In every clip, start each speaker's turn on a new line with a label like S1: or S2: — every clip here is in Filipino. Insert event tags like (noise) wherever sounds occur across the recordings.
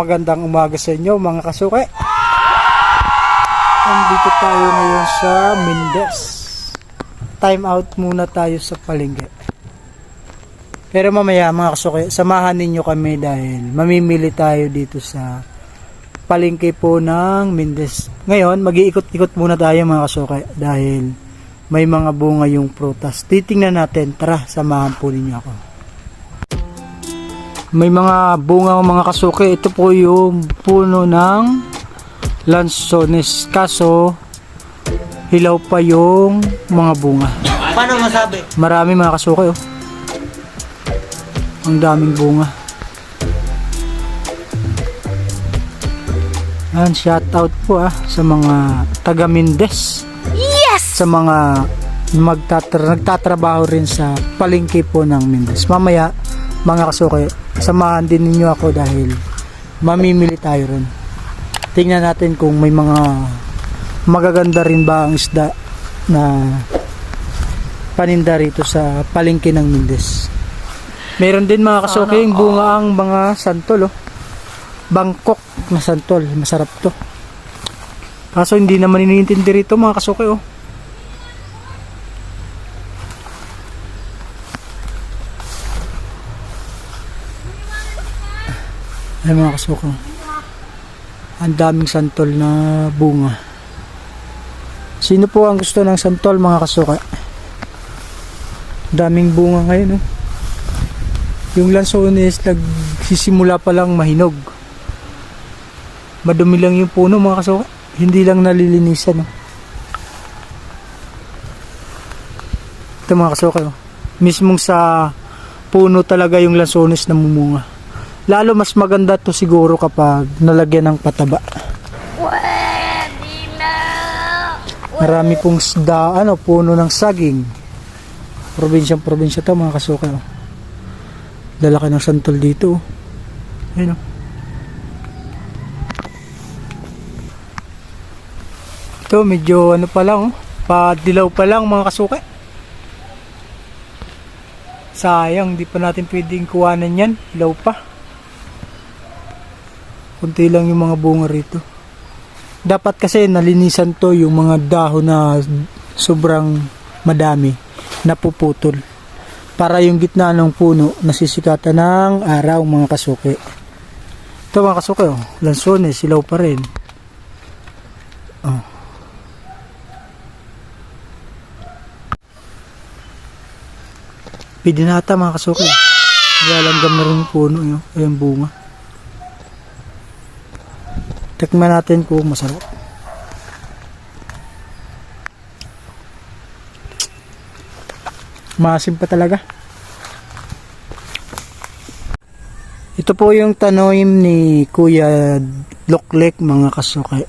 S1: Magandang umaga sa inyo mga kasuke. Nandito tayo ngayon sa Mindes. Time out muna tayo sa palengke. Pero mamaya mga kasuke, samahan ninyo kami dahil mamimili tayo dito sa palengke po ng Mindes. Ngayon, mag-iikot-ikot muna tayo mga kasuke dahil may mga bunga yung prutas. Titingnan natin. Tara, samahan po ninyo ako. May mga bunga mga kasuke. Ito po yung puno ng lansones. Kaso, hilaw pa yung mga bunga.
S2: Paano masabi?
S1: Marami mga kasuke oh. Ang daming bunga. Yan, shout out po ah sa mga taga Mindes. Yes! Sa mga magtatra nagtatrabaho rin sa palengke po ng Mindes. Mamaya, mga kasuke, samahan din ninyo ako dahil mamimili tayo rin. Tingnan natin kung may mga magaganda rin ba ang isda na paninda rito sa palengke ng Mindes. Meron din mga kasuke yung bunga ang mga santol oh. Bangkok na santol, masarap to. Kaso hindi naman iniintindi rito mga kasuke oh. Ay mga kasuke. oh. Ang daming santol na bunga. Sino po ang gusto ng santol mga kasuka? Daming bunga ngayon oh. Yung lansones nagsisimula pa lang mahinog. Madumi lang yung puno mga kasuka. Hindi lang nalilinisan oh. Ito mga kasuka oh. Mismong sa puno talaga yung lansones na mumunga. Lalo mas maganda to siguro kapag nalagyan ng pataba. Marami pong sda, ano, puno ng saging. Probinsyang probinsya to mga kasuka. Lalaki ng santol dito. oh. Ayun oh. Ito medyo ano pa lang oh. Padilaw pa lang mga kasuka. Sayang, di pa natin pwedeng kuwanan yan. Ilaw pa. Kunti lang yung mga bunga rito. Dapat kasi nalinisan to yung mga dahon na sobrang madami napuputol. Para yung gitna ng puno nasisikatan ng araw mga kasuke. Ito mga kasuke oh, lansones, silaw pa rin. Oh. Pwede na ata mga kasuke. Lalanggam na rin yung puno yun. Ayun bunga. Tikman natin kung masarap. Maasim pa talaga. Ito po yung tanoim ni Kuya Loklek mga kasuke.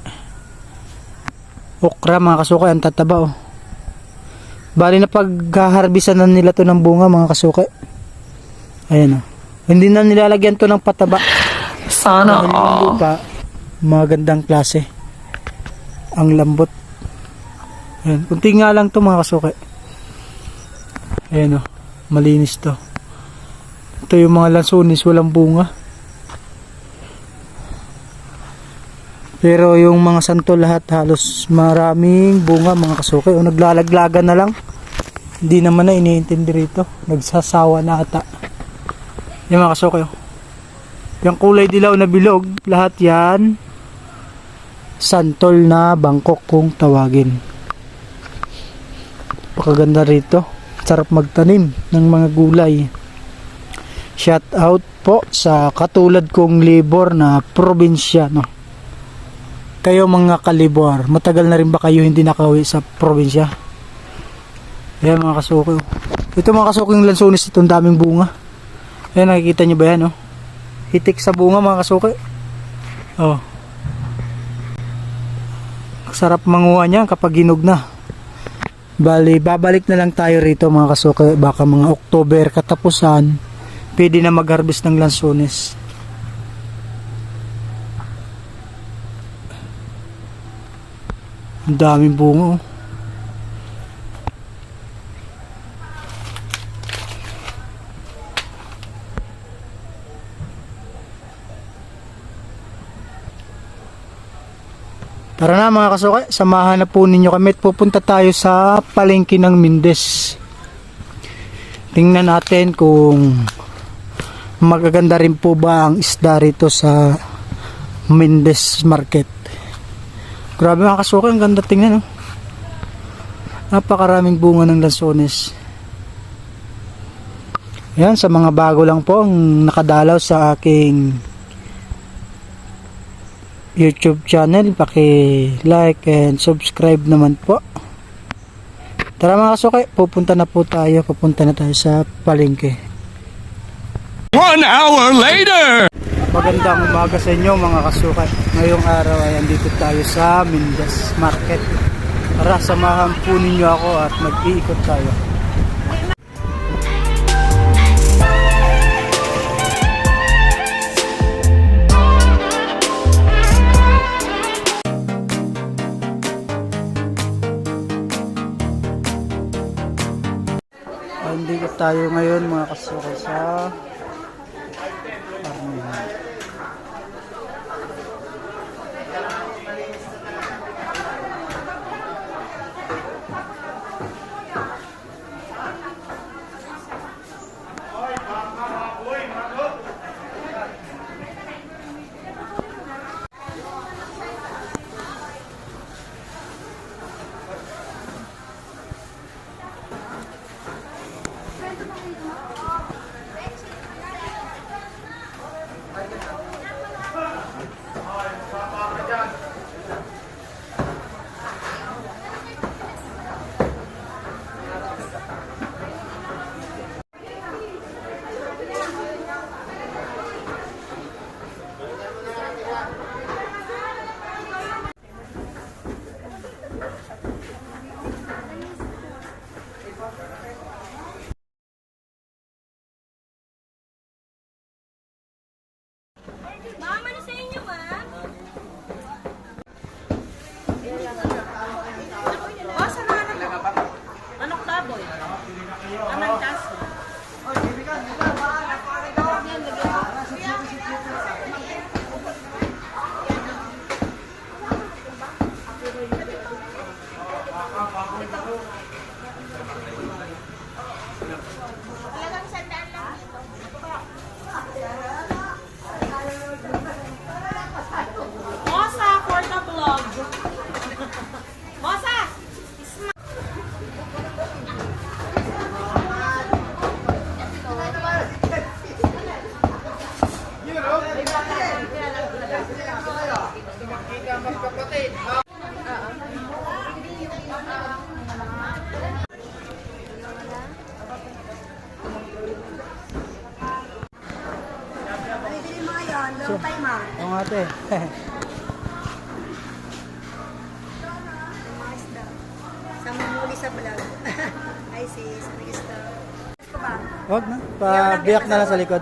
S1: Okra mga kasuke, ang tataba oh. Bali na paghaharbisan na nila to ng bunga mga kasuke. Ayan oh. Hindi na nilalagyan to ng pataba.
S2: Sana
S1: lupa, magandang klase. Ang lambot. Ayan. Kunti nga lang to mga kasuke. Ayan o. Malinis to. Ito yung mga lansunis, walang bunga. Pero yung mga santo lahat halos maraming bunga mga kasuke. O naglalaglagan na lang. Hindi naman na iniintindi rito. Nagsasawa na ata. Yung mga kasuke. oh. Yung kulay dilaw na bilog, lahat yan santol na Bangkok kung tawagin. Pakaganda rito. Sarap magtanim ng mga gulay. Shout out po sa katulad kong libor na probinsya. No? Kayo mga kalibor, matagal na rin ba kayo hindi nakawi sa probinsya? Ayan mga kasuko. Ito mga kasuko yung lansones itong daming bunga. Ayan nakikita nyo ba yan? Oh? Hitik sa bunga mga kasuko. Oh. Sarap manguha niya kapag ginog na. Bali, babalik na lang tayo rito mga kasuke. Baka mga October katapusan, pwede na mag-harvest ng lansones. Ang daming bunga Tara na mga kasukay, samahan na po ninyo kami at pupunta tayo sa palengke ng Mindes. Tingnan natin kung magaganda rin po ba ang isda rito sa Mindes Market. Grabe mga kasukay, ang ganda tingnan. Oh. Napakaraming bunga ng lansones. Yan, sa mga bago lang po ang nakadalaw sa aking YouTube channel, paki-like and subscribe naman po. Tara mga kasukay, pupunta na po tayo, pupunta na tayo sa palengke.
S3: One hour later!
S1: Magandang umaga sa inyo mga kasukay. Ngayong araw ay andito tayo sa Mindas Market. Tara, samahan po ninyo ako at mag-iikot tayo. Tayo ngayon mga kasukay sa
S4: Long time ah.
S1: Oo nga ate.
S4: Sa mamuli sa vlog. (laughs) Ay sis, ba?
S1: Huwag na, pabiyak na lang sa likod.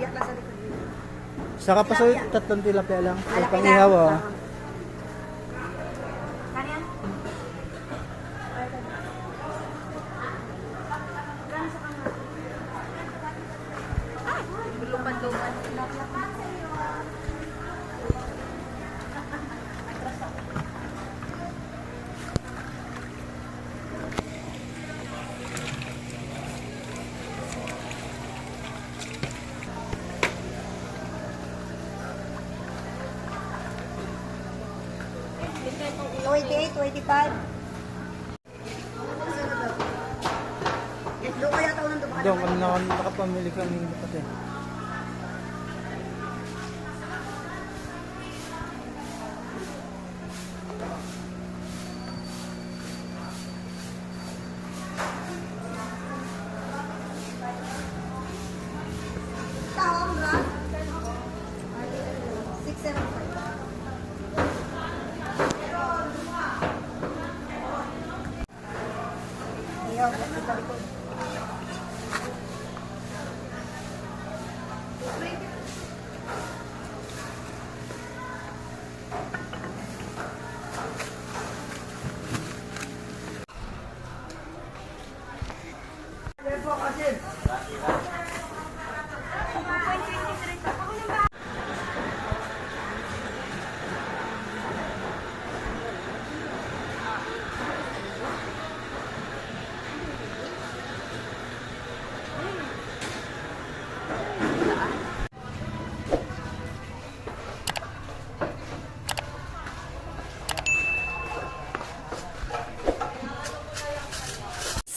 S1: Saka pa sa tatlong tilapia lang. Ay,
S4: Malaki
S1: pang
S4: lang.
S1: ihaw oh.
S4: 28, 25. Doon,
S1: kanina kami nakapamili kami kasi.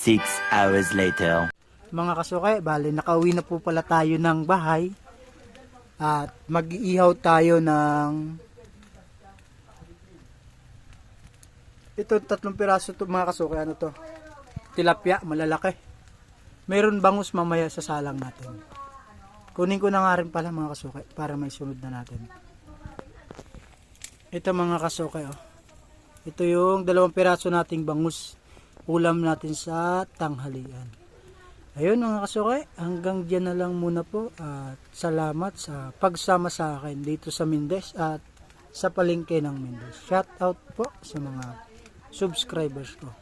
S5: Six hours later.
S1: Mga kasukay, bali nakauwi na po pala tayo ng bahay. At mag-iihaw tayo ng ito tatlong piraso to mga kasukay ano to? Tilapia malalaki. Mayroon bangus mamaya sa salang natin? Kunin ko na nga rin pala mga kasukay para may sunod na natin. Ito mga kasukay oh. ito yung dalawang piraso nating bangus ulam natin sa tanghalian Ayun mga kasukay, hanggang dyan na lang muna po at salamat sa pagsama sa akin dito sa Mindes at sa palengke ng Mindes. Shout out po sa mga subscribers ko.